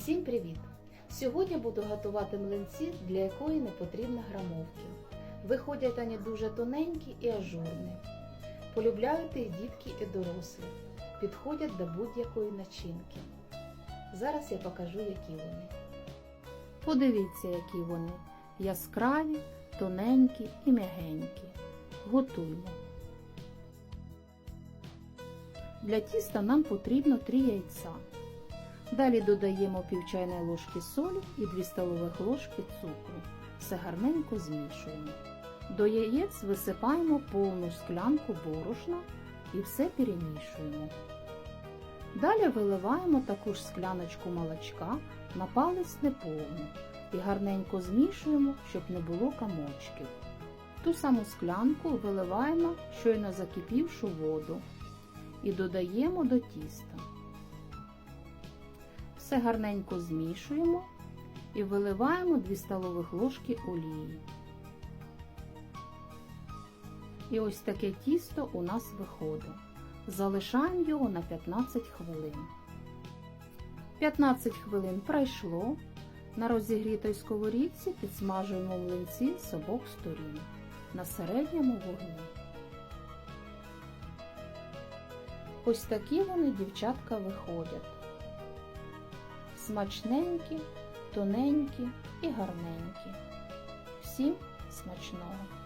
Всім привіт! Сьогодні буду готувати млинці, для якої не потрібно грамовки. Виходять вони дуже тоненькі і ажурні. Полюбляють їх дітки і дорослі. Підходять до будь-якої начинки. Зараз я покажу, які вони. Подивіться, які вони яскраві, тоненькі і м'ягенькі. Готуємо. Для тіста нам потрібно 3 яйця. Далі додаємо пів чайної ложки солі і 2 столових ложки цукру. Все гарненько змішуємо. До яєць висипаємо повну склянку борошна і все перемішуємо. Далі виливаємо таку ж скляночку молочка на палець неповну і гарненько змішуємо, щоб не було комочків. Ту саму склянку виливаємо щойно закипівшу воду і додаємо до тіста. Все гарненько змішуємо і виливаємо 2 столових ложки олії. І ось таке тісто у нас виходить. Залишаємо його на 15 хвилин. 15 хвилин пройшло. На розігрітій сковорідці підсмажуємо млинці з обох сторін на середньому вогні. Ось такі вони, дівчатка, виходять. Смачненькі, тоненькі і гарненькі. Всім смачного!